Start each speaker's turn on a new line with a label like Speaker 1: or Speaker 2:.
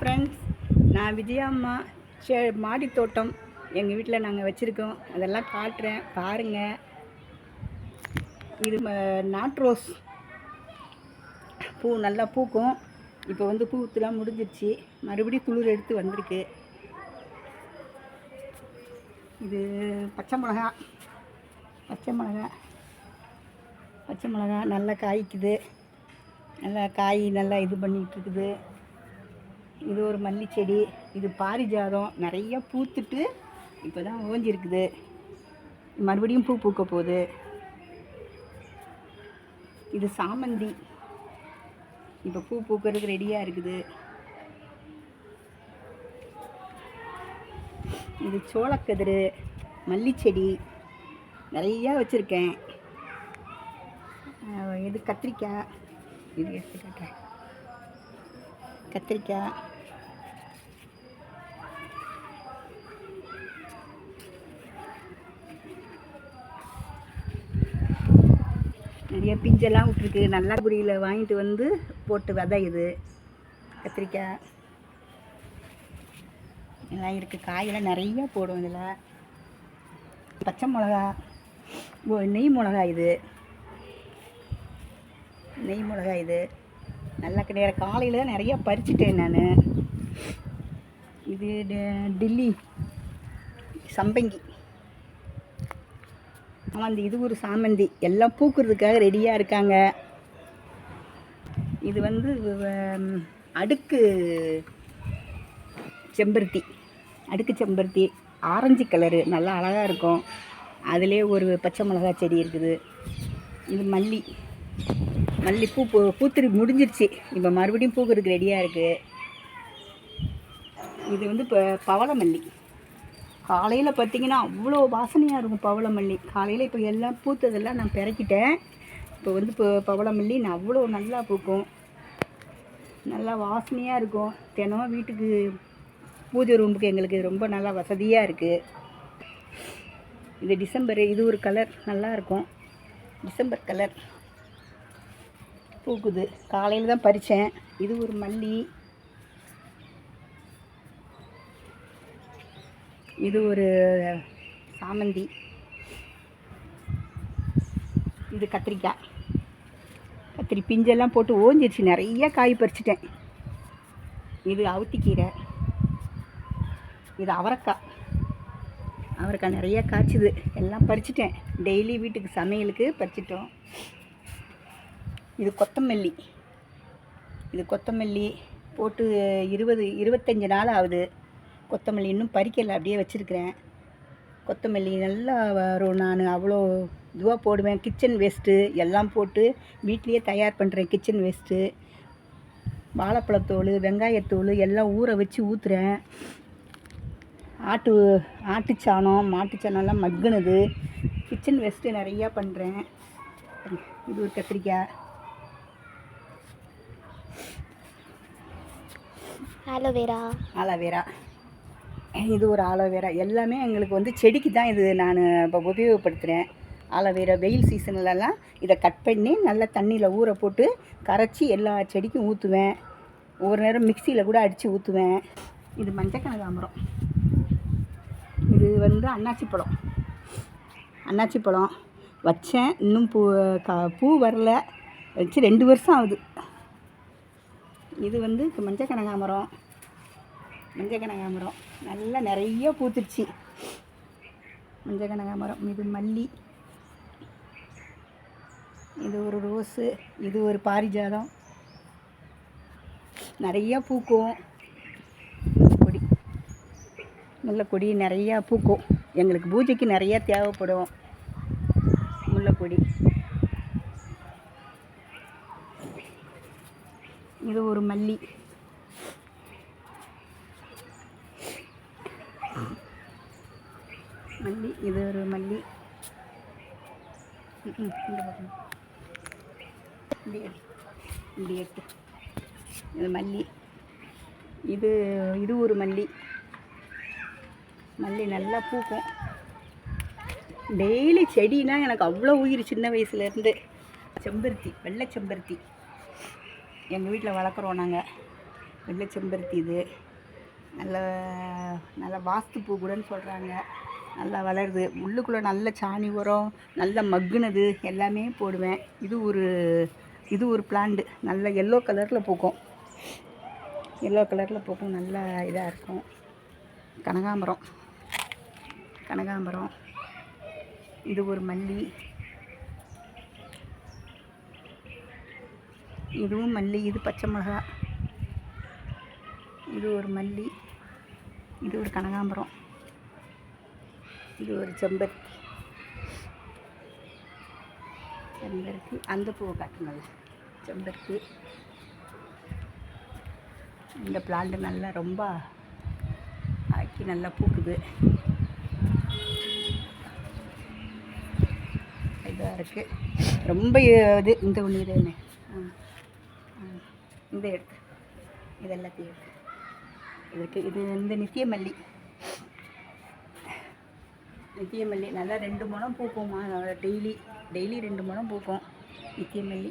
Speaker 1: Friends நான் விஜயாம்மா செ மாடி தோட்டம் எங்கள் வீட்டில் நாங்கள் வச்சுருக்கோம். அதெல்லாம் காட்டுறேன். பாருங்கள் இது ம- நாட் ரோஸ். பூ நல்லா பூக்கும். இப்போ வந்து பூத்துலாம் முடிஞ்சிருச்சு. மறுபடியும் துளிர் எடுத்து வந்திருக்கு. இது பச்சை மிளகா. பச்சை மிளகா. பச்சை மிளகா நல்லா காய்க்குது. நல்லா காய் நல்லா இது பண்ணிகிட்டு இருக்குது. இது ஒரு மல்லி செடி இது பாரிஜாதம். நிறைய பூத்துட்டு இப்போ தான் ஓஞ்சிருக்குது. மறுபடியும் பூ பூக்க போகுது. இது சாமந்தி. இப்போ பூ பூக்கிறதுக்கு ரெடியாக இருக்குது. இது சோளக்கதிர் மல்லிச்செடி. நிறையா வச்சுருக்கேன். இது கத்திரிக்காய். இது எடுத்துக்கிட்டேன் கத்திரிக்காய் நிறைய பிஞ்செல்லாம் விட்ருக்கு நல்லா புரியில் வாங்கிட்டு வந்து போட்டு விதை இது. கத்திரிக்காய். எல்லாம் இருக்குது காயெல்லாம் நிறைய போடும் இதில். பச்சை மிளகா. நெய் மிளகா இது. நெய் மிளகா இது. நல்லா கிடையாது காலையில் நிறைய பறிச்சிட்டேன் நான். இது ட- டில்லி. சம்பங்கி. ஆமாம் இந்த இது ஒரு சாமந்தி. எல்லாம் பூக்கிறதுக்காக ரெடியாக இருக்காங்க. இது வந்து அடுக்கு செம்பருத்தி. அடுக்கு செம்பருத்தி. Orange colour. நல்லா அழகாக இருக்கும். அதிலே ஒரு பச்சை மிளகா செடி இருக்குது. இது மல்லி. மல்லி பூ பூ பூத்திரி முடிஞ்சிருச்சு. இப்போ மறுபடியும் பூக்கிறதுக்கு ரெடியாக இருக்குது இது வந்து இப்போ பவளமல்லி. காலையில் பார்த்தீங்கன்னா அவ்வளோ வாசனையாக இருக்கும் பவளமல்லி. காலையில் இப்போ எல்லாம் பூத்ததெல்லாம் நான் பிறக்கிட்டேன் இப்போ வந்து இப்போ பவளமல்லி நான் அவ்வளோ நல்லா பூக்கும். நல்லா வாசனையாக இருக்கும். தினம் வீட்டுக்கு பூஜை ரூமுக்கு எங்களுக்கு ரொம்ப நல்லா வசதியாக இருக்குது இது டிசம்பர் இது ஒரு கலர் நல்லா இருக்கும். டிசம்பர் கலர் பூக்குது. காலையில் தான் பறித்தேன் இது ஒரு மல்லி. இது ஒரு சாமந்தி. இது கத்திரிக்காய். கத்திரி பிஞ்செல்லாம் போட்டு ஓஞ்சிருச்சு. நிறைய காய் பறிச்சிட்டேன். இது அவுத்திக்கீரை. இது அவரைக்காய். அவரைக்காய் நிறைய காய்ச்சிது. எல்லாம் பறிச்சிட்டேன். டெய்லி வீட்டுக்கு சமையலுக்கு பறிச்சிட்டோம். இது கொத்தமல்லி. இது கொத்தமல்லி போட்டு இருபது இருபத்தஞ்சி நாள் ஆகுது. கொத்தமல்லி இன்னும் பறிக்கலை அப்படியே வச்சுருக்கிறேன். கொத்தமல்லி நல்லா வரும் நான். அவ்வளோ இதுவாக போடுவேன். கிச்சன் வேஸ்ட்டு எல்லாம் போட்டு வீட்லேயே தயார் பண்ணுறேன் கிச்சன் வேஸ்ட்டு வாழைப்பழத்தோல் வெங்காயத்தோல் எல்லாம் ஊற வச்சு ஊற்றுறேன் ஆட்டு ஆட்டுச்சாணம் மாட்டுச்சாணம்லாம் மக்குனது. கிச்சன் வேஸ்ட்டு நிறையா பண்ணுறேன் இது ஒரு கத்திரிக்காய்.
Speaker 2: ஆலோவேரா
Speaker 1: ஆலோவேரா இது ஒரு ஆலோவேரா எல்லாமே எங்களுக்கு வந்து செடிக்கு தான் இது நான் இப்போ உபயோகப்படுத்துகிறேன் ஆலோவேரா வெயில் சீசன்லலாம் இதை கட் பண்ணி நல்லா தண்ணியில் ஊற போட்டு கரைச்சி எல்லா செடிக்கும் ஊற்றுவேன் ஒவ்வொரு நேரம் மிக்சியில் கூட அடித்து ஊற்றுவேன் இது மஞ்சக்கனகாம்பரம் இது வந்து அன்னாச்சி பழம். அன்னாச்சி பழம். வச்சேன். இன்னும் பூ கா பூ வரல. வச்சு ரெண்டு வருஷம் ஆகுது. இது வந்து மஞ்சள் கனகாமரம் மஞ்சள் கனகாமரம் நல்லா நிறைய பூத்துருச்சு. மஞ்சள் கனகாமரம் இது மல்லி. இது ஒரு ரோஸு இது ஒரு பாரிஜாதம். நிறையா பூக்கும். கொடி. முல்லைக்கொடி நிறையா பூக்கும். எங்களுக்கு பூஜைக்கு நிறையா தேவைப்படும். முல்லைக்கொடி. இது ஒரு மல்லி மல்லி இது ஒரு மல்லி. இப்படி எட்டு. இப்படி இது மல்லி. இது இது ஒரு மல்லி. மல்லி நல்லா பூக்கும். டெய்லி செடினா எனக்கு அவ்வளோ உயிர் சின்ன வயசுலேருந்து செம்பருத்தி வெள்ளை செம்பருத்தி. எங்கள் வீட்டில் வளர்க்குறோம் நாங்கள் வெள்ளை செம்பருத்தி இது. நல்ல நல்ல வாஸ்து பூ கூடன்னு சொல்கிறாங்க நல்லா வளருது. உள்ளுக்குள்ளே நல்ல சாணி உரம் நல்ல மக்குனது எல்லாமே போடுவேன். இது ஒரு இது ஒரு பிளான்ட் நல்ல எல்லோ கலரில் பூக்கும். எல்லோ கலரில் பூக்கும். நல்ல இதாக இருக்கும். கனகாம்பரம். கனகாம்பரம். இது ஒரு மல்லி. இதுவும் மல்லி. இது பச்சை மிளகா. இது ஒரு மல்லி. இது ஒரு கனகாம்பரம். இது ஒரு செம்பருத்தி. செம்பருத்தி. அந்த பூவை காட்டுங்கள் செம்பருத்தி. இந்த பிளான்ட்டு நல்லா ரொம்ப ஆக்கி நல்லா பூக்குது. இதாக இருக்குது ரொம்ப இது இந்த ஒன்று இது என்ன இந்த எடுத்து இது எல்லாத்தையும் எடுத்து இதுக்கு இது இந்த நித்தியமல்லி. நித்தியமல்லி நல்லா ரெண்டு முழம் பூக்கும்மா. டெய்லி டெய்லி ரெண்டு முழம் பூக்கும். நித்தியமல்லி